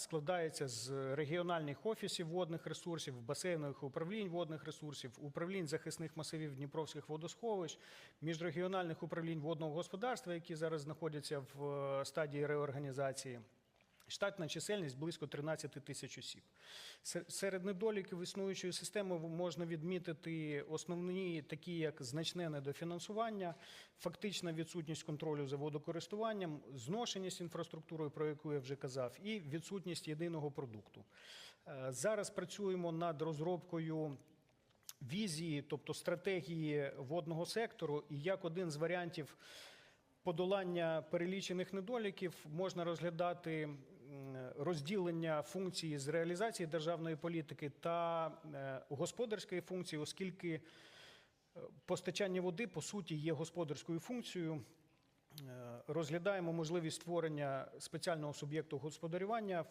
складається з регіональних офісів водних ресурсів, басейнових управлінь водних ресурсів, управлінь захисних масивів Дніпровських водосховищ, міжрегіональних управлінь водного господарства, які зараз знаходяться в е, стадії реорганізації. Штатна чисельність близько 13 тисяч осіб. Серед недоліків існуючої системи можна відмітити основні, такі як значне недофінансування, фактична відсутність контролю за водокористуванням, зношеність інфраструктурою, про яку я вже казав, і відсутність єдиного продукту. Е, Зараз працюємо над розробкою візії, тобто стратегії водного сектору, і як один з варіантів подолання перелічених недоліків можна розглядати розділення функції з реалізації державної політики та е, господарської функції, оскільки е, постачання води по суті є господарською функцією. Е, Розглядаємо можливість створення спеціального суб'єкту господарювання